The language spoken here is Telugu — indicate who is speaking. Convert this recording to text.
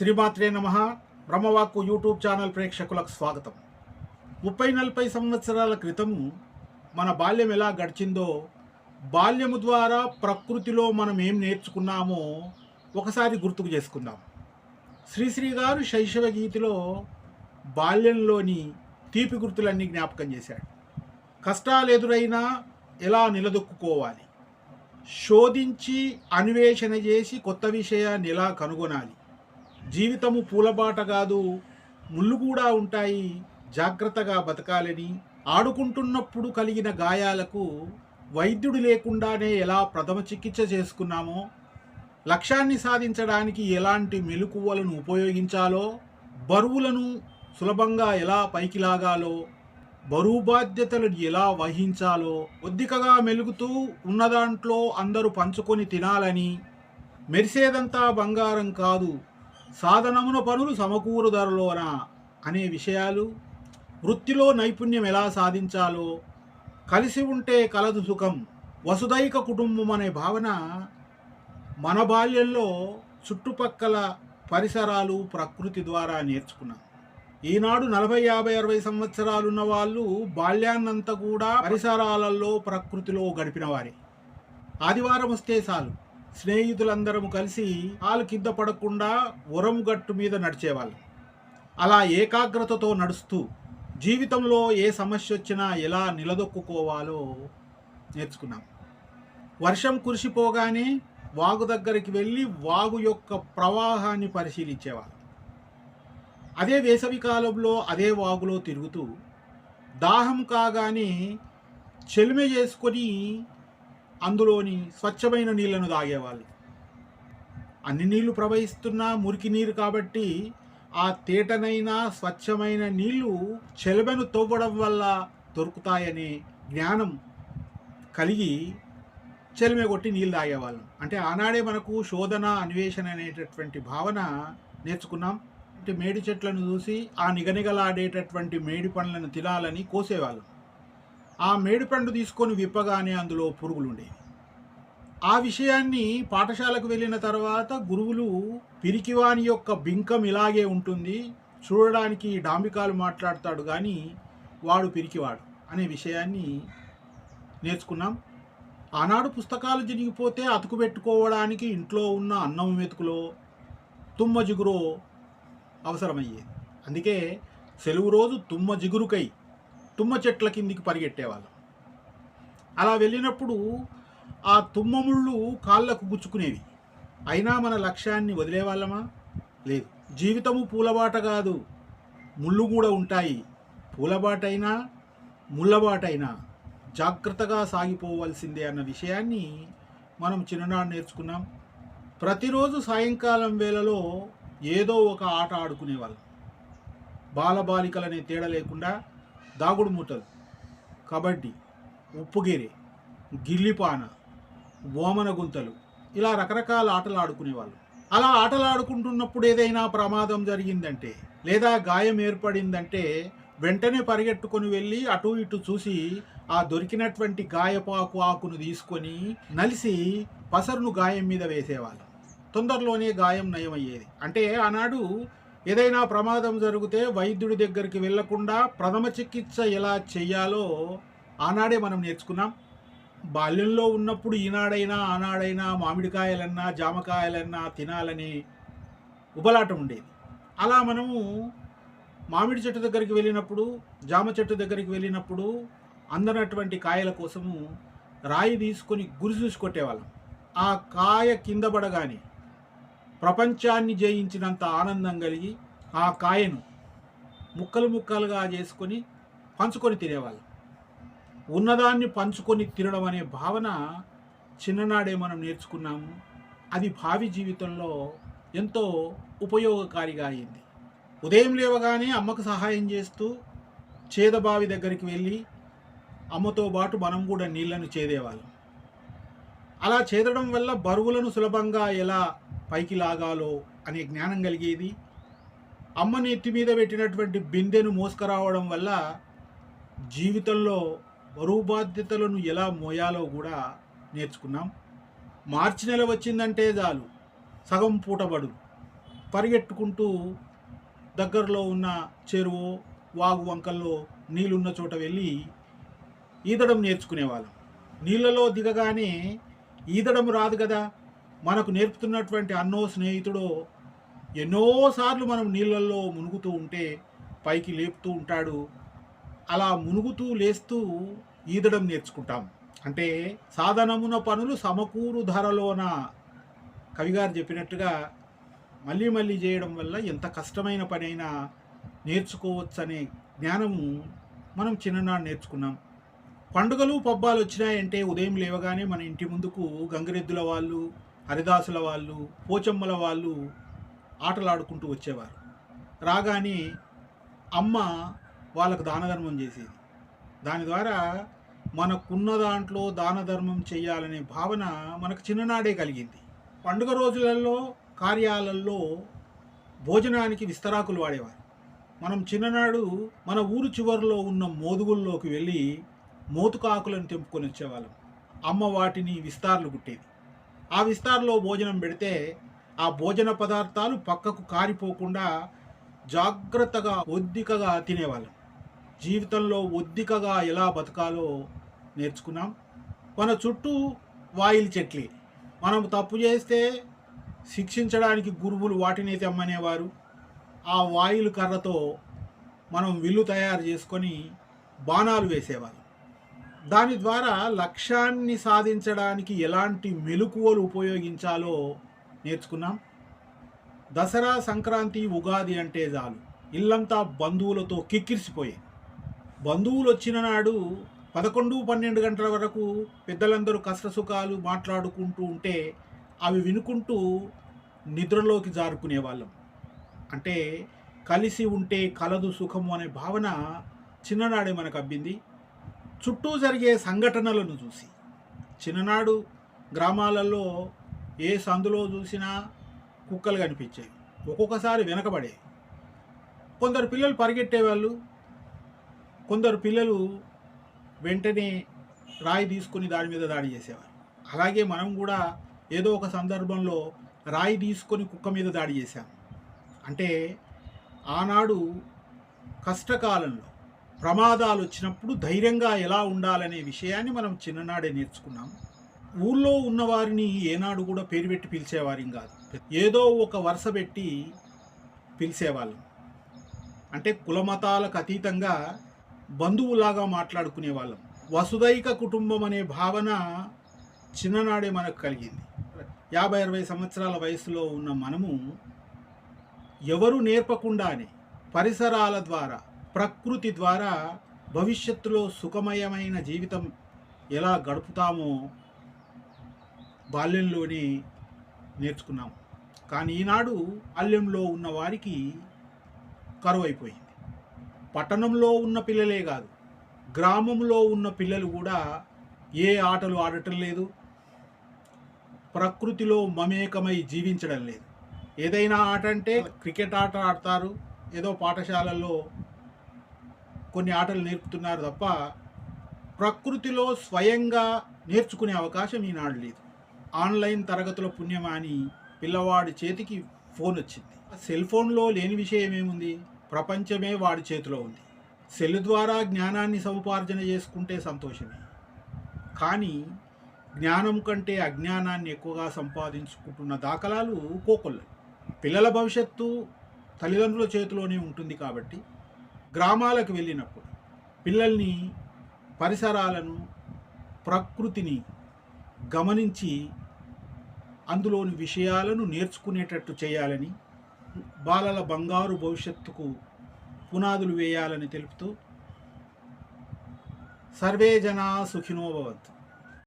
Speaker 1: శ్రీమాత్రే నమ. బ్రహ్మవాక్కు యూట్యూబ్ ఛానల్ ప్రేక్షకులకు స్వాగతం. ముప్పై నలభై సంవత్సరాల క్రితం మన బాల్యం ఎలా గడిచిందో బాల్యము ద్వారా ప్రకృతిలో మనం ఏం నేర్చుకున్నామో ఒకసారి గుర్తుకు చేసుకుందాం. శ్రీశ్రీ గారు శైశవ గీతిలో బాల్యంలోని తీపి గుర్తులన్నీ జ్ఞాపకం చేశాడు. కష్టాలు ఎదురైనా ఎలా నిలదొక్కుకోవాలి? శోధించి అన్వేషణ చేసి కొత్త విషయాన్ని ఎలా కనుగొనాలి? జీవితము పూలబాట కాదు ముళ్ళు కూడా ఉంటాయి. జాగ్రత్తగా బతకాలని ఆడుకుంటున్నప్పుడు కలిగిన గాయాలకు వైద్యుడు లేకుండానే ఎలా ప్రథమ చికిత్స చేసుకున్నామో లక్ష్యాన్ని సాధించడానికి ఎలాంటి మెలకువలను ఉపయోగించాలో బరువులను సులభంగా ఎలా పైకి లాగాలో బరువు బాధ్యతలను ఎలా వహించాలో ఒద్దికగా మెలుగుతూ ఉన్నదాంట్లో అందరూ పంచుకొని తినాలని మెరిసేదంతా బంగారం కాదు. సాధనమున పనులు సమకూరుదరలోన అనే విషయాలు వృత్తిలో నైపుణ్యం ఎలా సాధించాలో కలిసి ఉంటే కలదు సుఖం వసుదైక కుటుంబం అనే భావన మన బాల్యంలో చుట్టుపక్కల పరిసరాలు ప్రకృతి ద్వారా నేర్చుకున్నాం. ఈనాడు నలభై యాభై అరవై సంవత్సరాలున్న వాళ్ళు బాల్యాన్నంతా కూడా పరిసరాలలో ప్రకృతిలో గడిపిన వారే. ఆదివారం వస్తే చాలు. స్నేహితులందరము కలిసి కాలు కింద పడకుండా ఉరం గట్టు మీద నడిచేవాళ్ళం. అలా ఏకాగ్రతతో నడుస్తూ జీవితంలో ఏ సమస్య వచ్చినా ఎలా నిలదొక్కుకోవాలో నేర్చుకున్నాం. వర్షం కురిసిపోగానే వాగు దగ్గరికి వెళ్ళి వాగు యొక్క ప్రవాహాన్ని పరిశీలించేవాళ్ళం. అదే వేసవి కాలంలో అదే వాగులో తిరుగుతూ దాహం కాగానే చెలిమె చేసుకొని అందులోని స్వచ్ఛమైన నీళ్ళను తాగేవాళ్ళు. అన్ని నీళ్ళు ప్రవహిస్తున్నా మురికి నీరు కాబట్టి ఆ తేటనైన స్వచ్ఛమైన నీళ్ళు చెలబెను తవ్వడం వల్ల దొరుకుతాయనే జ్ఞానం కలిగి చెలిమె కొట్టి నీళ్ళు తాగేవాళ్ళం. అంటే ఆనాడే మనకు శోధన అన్వేషణ అనేటటువంటి భావన నేర్చుకున్నాం. అంటే మేడి చెట్లను చూసి ఆ నిగనిగలాడేటటువంటి మేడి పండ్లను తినాలని కోసేవాళ్ళం. ఆ మేడి పండు తీసుకొని విప్పగానే అందులో పురుగులు ఉండేవి ఆ విషయాన్ని పాఠశాలకు వెళ్ళిన తర్వాత గురువులు పిరికివాని యొక్క బింకం ఇలాగే ఉంటుంది. చూడడానికి డాంబికాలు మాట్లాడతాడు కానీ వాడు పిరికివాడు అనే విషయాన్ని నేర్చుకున్నాం. ఆనాడు పుస్తకాలు జరిగిపోతే అతుకు పెట్టుకోవడానికి ఇంట్లో ఉన్న అన్నం మెతుకులో తుమ్మ జిగురో అవసరమయ్యేది. అందుకే సెలవు రోజు తుమ్మ జిగురుకై తుమ్మ చెట్ల కిందికి పరిగెట్టేవాళ్ళం. అలా వెళ్ళినప్పుడు ఆ తుమ్మ ముళ్ళు కాళ్ళకు గుచ్చుకునేవి. అయినా మన లక్ష్యాన్ని వదిలేవాళ్ళమా లేదు. జీవితము పూలబాట కాదు. ముళ్ళు కూడా ఉంటాయి. పూలబాటైనా ముళ్ళబాటైనా జాగ్రత్తగా సాగిపోవలసిందే అన్న విషయాన్ని మనం చిన్ననాడు నేర్చుకున్నాం. ప్రతిరోజు సాయంకాలం వేళలో ఏదో ఒక ఆట ఆడుకునేవాళ్ళం. బాలబాలికలనే తేడా లేకుండా దాగుడు మూటలు కబడ్డీ ఉప్పుగిరి గిల్లిపాన ఓమన గుంతలు. ఇలా రకరకాల ఆటలు ఆడుకునేవాళ్ళు. అలా ఆటలు ఆడుకుంటున్నప్పుడు ఏదైనా ప్రమాదం జరిగిందంటే లేదా గాయం ఏర్పడిందంటే వెంటనే పరిగెట్టుకొని వెళ్ళి అటు ఇటు చూసి ఆ దొరికినటువంటి గాయపాకు ఆకును తీసుకొని నలిసి పసరును గాయం మీద వేసేవాళ్ళం. తొందరలోనే గాయం నయమయ్యేది. అంటే ఆనాడు ఏదైనా ప్రమాదం జరిగితే వైద్యుడి దగ్గరికి వెళ్ళకుండా ప్రథమ చికిత్స ఎలా చేయాలో ఆనాడే మనం నేర్చుకున్నాం. బాల్యంలో ఉన్నప్పుడు ఈనాడైనా ఆనాడైనా మామిడికాయలన్నా జామకాయలన్నా తినాలని ఉబలాటం ఉండేది. అలా మనము మామిడి చెట్టు దగ్గరికి వెళ్ళినప్పుడు జామ చెట్టు దగ్గరికి వెళ్ళినప్పుడు అందనటువంటి కాయల కోసము రాయి తీసుకొని గురి చూసి కొట్టేవాళ్ళం. ఆ కాయ కింద పడగానే ప్రపంచాన్ని జయించినంత ఆనందం కలిగి ఆ కాయను ముక్కలు ముక్కలుగా చేసుకొని పంచుకొని తినేవాళ్ళం. ఉన్నదాన్ని పంచుకొని తినడం అనే భావన చిన్ననాడే మనం నేర్చుకున్నాము. అది భావి జీవితంలో ఎంతో ఉపయోగకారిగా అయింది. ఉదయం లేవగానే అమ్మకు సహాయం చేస్తూ చేదబావి దగ్గరికి వెళ్ళి అమ్మతో పాటు మనం కూడా నీళ్ళను చేదేవాళ్ళం. అలా చేదడం వల్ల బరువులను సులభంగా ఎలా పైకి లాగాలో అనే జ్ఞానం కలిగేది. అమ్మ నెత్తి మీద పెట్టినటువంటి బిందెను మోసుకురావడం వల్ల జీవితంలో బరువు బాధ్యతలను ఎలా మోయాలో కూడా నేర్చుకున్నాం. మార్చి నెల వచ్చిందంటే చాలు సగం పూటబడు పరిగెట్టుకుంటూ దగ్గరలో ఉన్న చెరువు వాగు వంకల్లో నీళ్ళున్న చోట వెళ్ళి ఈదడం నేర్చుకునేవాళ్ళం. నీళ్ళలో దిగగానే ఈదడం రాదు కదా. మనకు నేర్పుతున్నటువంటి అన్నో స్నేహితుడో ఎన్నోసార్లు మనం నీళ్ళల్లో మునుగుతూ ఉంటే పైకి లేపుతూ ఉంటాడు. అలా మునుగుతూ లేస్తూ ఈదడం నేర్చుకుంటాం. అంటే సాధనమున పనులు సమకూరు ధరలోన కవిగారు చెప్పినట్టుగా మళ్ళీ మళ్ళీ చేయడం వల్ల ఎంత కష్టమైన పని అయినా నేర్చుకోవచ్చనే జ్ఞానము మనం చిన్ననాడు నేర్చుకున్నాం. పండుగలు పబ్బాలు వచ్చినాయంటే ఉదయం లేవగానే మన ఇంటి ముందుకు గంగిరెద్దుల వాళ్ళు హరిదాసుల వాళ్ళు పోచమ్మల వాళ్ళు ఆటలాడుకుంటూ వచ్చేవారు. రాగానే అమ్మ వాళ్ళకు దాన ధర్మం చేసేది. దాని ద్వారా మనకున్న దాంట్లో దాన ధర్మం చేయాలనే భావన మనకు చిన్ననాడే కలిగింది. పండుగ రోజులలో కార్యాలల్లో భోజనానికి విస్తరాకులు వాడేవారు. మనం చిన్ననాడు మన ఊరు చివరిలో ఉన్న మోదుగుల్లోకి వెళ్ళి మోతుకాకులను తెంపుకొని వచ్చేవాళ్ళం. అమ్మ వాటిని విస్తార్లు కుట్టేది. ఆ విస్తార్లో భోజనం పెడితే ఆ భోజన పదార్థాలు పక్కకు కారిపోకుండా జాగ్రత్తగా ఒద్దికగా తినేవాళ్ళం. జీవితంలో ఒద్దికగా ఎలా బతకాలో నేర్చుకున్నాం. మన చుట్టూ వాయిల్ చెట్లే. మనం తప్పు చేస్తే శిక్షించడానికి గురువులు వాటిని తెమ్మనేవారు. ఆ వాయిల్ కర్రతో మనం విల్లు తయారు చేసుకొని బాణాలు వేసేవారు. దాని ద్వారా లక్ష్యాన్ని సాధించడానికి ఎలాంటి మెలకువలు ఉపయోగించాలో నేర్చుకున్నాం. దసరా సంక్రాంతి ఉగాది అంటే చాలు. ఇల్లంతా బంధువులతో కిక్కిరిసిపోయేది. బంధువులు వచ్చిన నాడు పదకొండు పన్నెండు గంటల వరకు పెద్దలందరూ కష్టసుఖాలు మాట్లాడుకుంటూ ఉంటే అవి వినుకుంటూ నిద్రలోకి జారుకునే వాళ్ళం అంటే కలిసి ఉంటే కలదు సుఖము అనే భావన చిన్ననాడే మనకు అబ్బింది చుట్టూ జరిగే సంఘటనలను చూసి చిన్ననాడు గ్రామాలలో ఏ సందులో చూసినా కుక్కలు కనిపించాయి ఒక్కొక్కసారి వెనకబడే కొందరు పిల్లలు పరిగెట్టేవాళ్ళు కొందరు పిల్లలు వెంటనే రాయి తీసుకుని దాని మీద దాడి చేసేవారు. అలాగే మనం కూడా ఏదో ఒక సందర్భంలో రాయి తీసుకొని కుక్క మీద దాడి చేశాం. అంటే ఆనాడు కష్టకాలంలో ప్రమాదాలు వచ్చినప్పుడు ధైర్యంగా ఎలా ఉండాలనే విషయాన్ని మనం చిన్ననాడే నేర్చుకున్నాం. ఊళ్ళో ఉన్నవారిని ఏనాడు కూడా పేరు పెట్టి పిలిచేవారిం కాదు. ఏదో ఒక వరుస పెట్టి పిలిచేవాళ్ళం. అంటే కులమతాలకు అతీతంగా బంధువులాగా మాట్లాడుకునే వాళ్ళం. వసుదైక కుటుంబం అనే భావన చిన్ననాడే మనకు కలిగింది. యాభై అరవై సంవత్సరాల వయసులో ఉన్న మనము ఎవరు నేర్పకుండానే పరిసరాల ద్వారా ప్రకృతి ద్వారా భవిష్యత్తులో సుఖమయమైన జీవితం ఎలా గడుపుతామో బాల్యంలోనే నేర్చుకున్నాం కానీ ఈనాడు బాల్యంలో ఉన్న వారికి కరువైపోయింది. పట్టణంలో ఉన్న పిల్లలే కాదు గ్రామంలో ఉన్న పిల్లలు కూడా ఏ ఆటలు ఆడటం లేదు ప్రకృతిలో మమేకమై జీవించడం లేదు. ఏదైనా ఆట అంటే క్రికెట్ ఆట ఆడతారు ఏదో పాఠశాలల్లో కొన్ని ఆటలు నేర్పుతున్నారు తప్ప ప్రకృతిలో స్వయంగా నేర్చుకునే అవకాశం ఈనాడు లేదు. ఆన్లైన్ తరగతుల పుణ్యమా అని పిల్లవాడి చేతికి ఫోన్ వచ్చింది. సెల్ ఫోన్లో లేని విషయం ఏముంది? ప్రపంచమే వాడి చేతిలో ఉంది. సెల్ ద్వారా జ్ఞానాన్ని సముపార్జన చేసుకుంటే సంతోషమే. కానీ జ్ఞానం కంటే అజ్ఞానాన్ని ఎక్కువగా సంపాదించుకుంటున్న దాఖలాలు కోకొల్ల పిల్లల భవిష్యత్తు తల్లిదండ్రుల చేతిలోనే ఉంటుంది కాబట్టి గ్రామాలకు వెళ్ళినప్పుడు పిల్లల్ని పరిసరాలను ప్రకృతిని గమనించి అందులోని విషయాలను నేర్చుకునేటట్టు చేయాలని బాలల బంగారు భవిష్యత్తుకు పునాదులు వేయాలని తెలుపుతూ సర్వే జనా సుఖినోభవత్